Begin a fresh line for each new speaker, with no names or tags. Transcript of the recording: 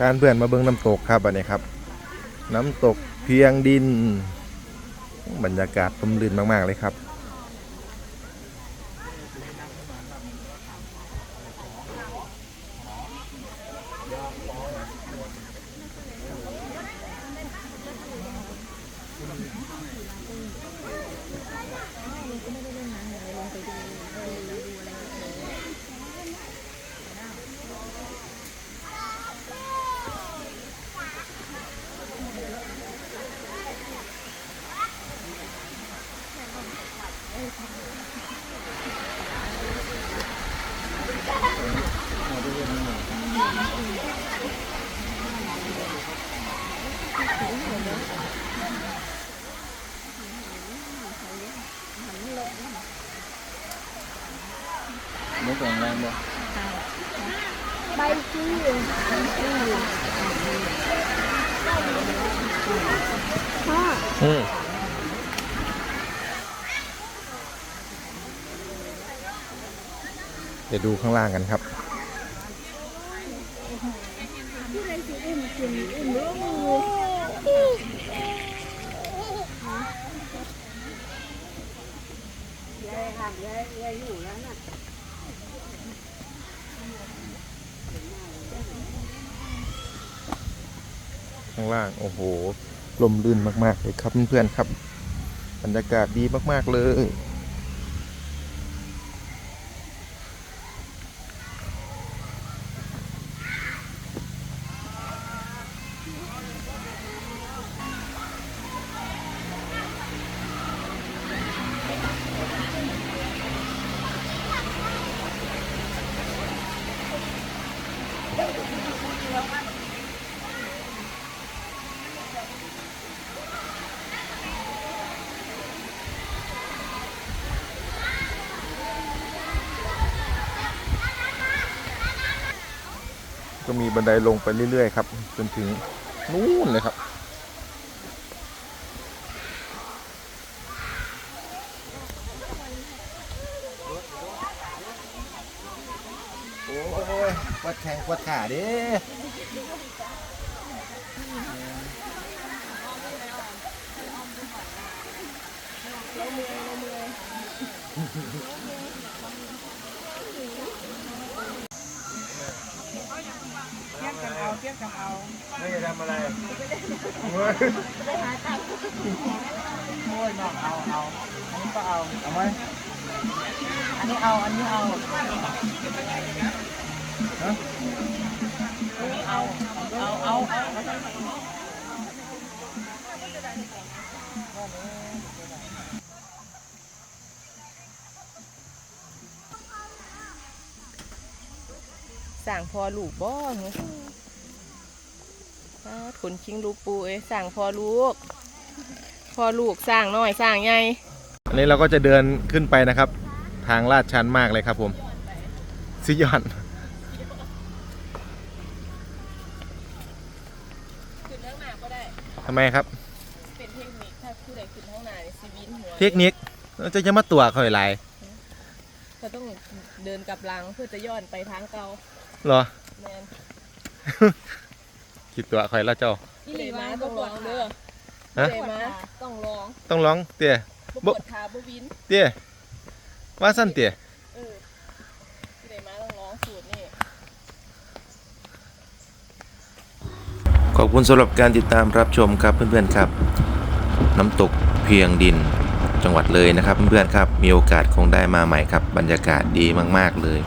การเพื่อนมาเบิ่งน้ำตกครับอันนี้ครับ น้ำตกเพียงดิน บรรยากาศลมลื่นมาก ๆ เลยครับ
มุกแรงแรงบ่
ใบจี้พ่อ
อืมเดี๋ยวดูข้างล่างกันครับ
ที่ไรสิอุ้มกินอุ้มลูกยายหลับยายยายอยู่แล้วน่ะ
ข้างล่าง โอ้โห ลมลื่นมาก ๆ เลยครับเพื่อนๆครับ บรรยากาศดีมาก ๆ เลย ก็มีบันไดลงไปเรื่อยๆครับ จนถึง นู่นเลยครับโอ้ยปวดแข้งปวดขาดิ ไม่จะทำอะไร
โอ้ยน้องเอาเอาอันนี้ก็เอา
เอาไหม
อันนี้เอาอันนี้เอา
ฮะ
เอาเอาเอาเอา
สั่งพอลูกบ่เหรออ้าว ขนคิงลูกปูเอ้ยสั่งพอลูก พอลูกสั่งน้อยสั่งใหญ่
อันนี้เราก็จะเดินขึ้นไปนะครับ ทางลาดชันมากเลยครับผมสุดยอด
ขึ้นข้างหน้าก็ได้
ทำไมครับ
เป็นเทคนิคถ้าผู้ใดขึ้นข้างหน้านี่สิวินหัว
เทคนิคเราจะจะมาตัวเขาอะไร
เขาต้องเดินกลับหลังเพื่อจะย้อนไปทางเก่า
เหรอ
แมน
คิดตัวคอยแล้วเจ้า
อีหลีมาต้องร้องเด้อ
ฮะ
อีหลีมาต้องร้อง
ต้องร้องเตี้ย
บ่ปวดขาบ่วิน
เตี้ยว่าสั้นเตี้ย
เอออีหลีมาต้องร้องสูตรนี่
ขอบคุณสำหรับการติดตามรับชมครับเพื่อนๆครับ น้ำตกเพียงดินจังหวัดเลยนะครับเพื่อนๆครับมีโอกาสคงได้มาใหม่ครับบรรยากาศดีมากๆเลย